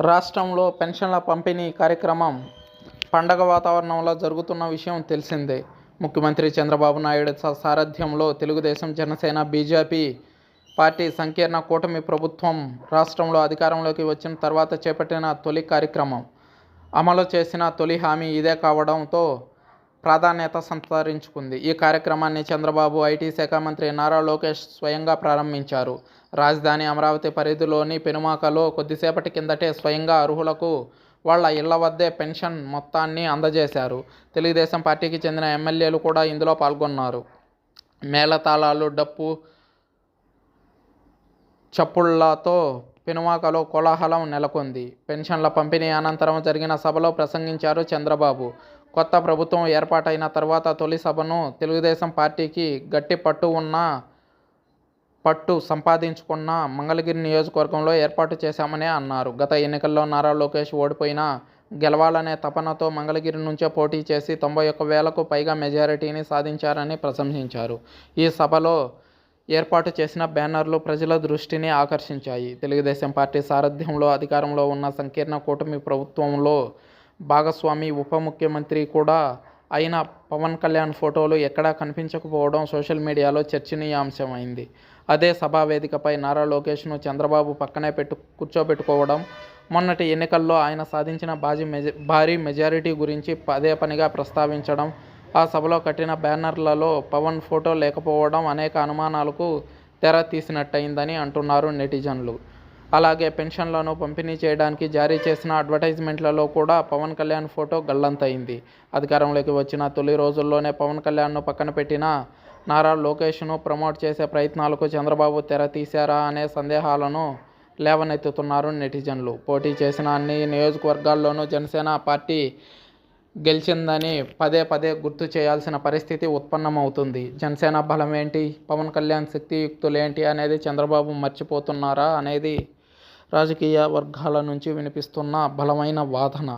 రాష్ట్రంలో పెన్షన్ల పంపిణీ కార్యక్రమం పండగ వాతావరణంలో జరుగుతున్న విషయం తెలిసిందే. ముఖ్యమంత్రి చంద్రబాబు నాయుడు స- సారథ్యంలో తెలుగుదేశం జనసేన బీజేపీ పార్టీ సంకీర్ణ కూటమి ప్రభుత్వం రాష్ట్రంలో అధికారంలోకి వచ్చిన తర్వాత చేపట్టిన తొలి కార్యక్రమం. అమలు చేసిన తొలి హామీ ఇదే కావడంతో ప్రాధాన్యత సంతరించుకుంది. ఈ కార్యక్రమాన్ని చంద్రబాబు ఐటీ శాఖ మంత్రి నారా లోకేష్ స్వయంగా ప్రారంభించారు. రాజధాని అమరావతి పరిధిలోని పెనుమాకలో కొద్దిసేపటి కిందటే స్వయంగా అర్హులకు వాళ్ళ ఇళ్ళ వద్దే పెన్షన్ మొత్తాన్ని అందజేశారు. తెలుగుదేశం పార్టీకి చెందిన ఎమ్మెల్యేలు కూడా ఇందులో పాల్గొన్నారు. మేళతాళాలు డప్పు చప్పుళ్ళతో పెనుమాకలో కోలాహలం నెలకొంది. పెన్షన్ల పంపిణీ అనంతరం జరిగిన సభలో ప్రసంగించారు చంద్రబాబు. కొత్త ప్రభుత్వం ఏర్పాటైన తర్వాత తొలి సభను తెలుగుదేశం పార్టీకి గట్టి పట్టు ఉన్న పట్టు సంపాదించుకున్న మంగళగిరి నియోజకవర్గంలో ఏర్పాటు చేశామని అన్నారు. గత ఎన్నికల్లో నారా లోకేష్ ఓడిపోయినా గెలవాలనే తపనతో మంగళగిరి నుంచే పోటీ చేసి తొంభై ఒక్క వేలకు పైగా మెజారిటీని సాధించారని ప్రశంసించారు. ఈ సభలో ఏర్పాటు చేసిన బ్యానర్లు ప్రజల దృష్టిని ఆకర్షించాయి. తెలుగుదేశం పార్టీ సారథ్యంలో అధికారంలో ఉన్న సంకీర్ణ కూటమి ప్రభుత్వంలో భాగస్వామి ఉప ముఖ్యమంత్రి కూడా అయిన పవన్ కళ్యాణ్ ఫోటోలు ఎక్కడా కనిపించకపోవడం సోషల్ మీడియాలో చర్చనీయాంశమైంది. అదే సభా వేదికపై నారా లోకేష్ను చంద్రబాబు పక్కనే పెట్టు కూర్చోబెట్టుకోవడం మొన్నటి ఎన్నికల్లో ఆయన సాధించిన బాజీ మెజ భారీ మెజారిటీ గురించి పదే పనిగా ప్రస్తావించడం ఆ సభలో కట్టిన బ్యానర్లలో పవన్ ఫోటో లేకపోవడం అనేక అనుమానాలకు తెర తీసినట్టయిందని అంటున్నారు నెటిజన్లు. అలాగే పెన్షన్లను పంపిణీ చేయడానికి జారీ చేసిన అడ్వర్టైజ్మెంట్లలో కూడా పవన్ కళ్యాణ్ ఫోటో గల్లంతైంది అధికారంలోకి వచ్చిన తొలి రోజుల్లోనే పవన్ కళ్యాణ్ను పక్కన పెట్టిన నారా లోకేష్ను ప్రమోట్ చేసే ప్రయత్నాలకు చంద్రబాబు తెర తీశారా అనే సందేహాలను లేవనెత్తుతున్నారు నెటిజన్లు. పోటీ చేసిన అన్ని నియోజకవర్గాల్లోనూ జనసేన పార్టీ గెలిచిందని పదే పదే గుర్తు చేయాల్సిన పరిస్థితి ఉత్పన్నమవుతుంది. జనసేన బలం ఏంటి పవన్ కళ్యాణ్ శక్తియుక్తులేంటి అనేది చంద్రబాబు మర్చిపోతున్నారా అనేది రాజకీయ వర్గాల నుంచి వినిపిస్తున్న బలమైన వాదన.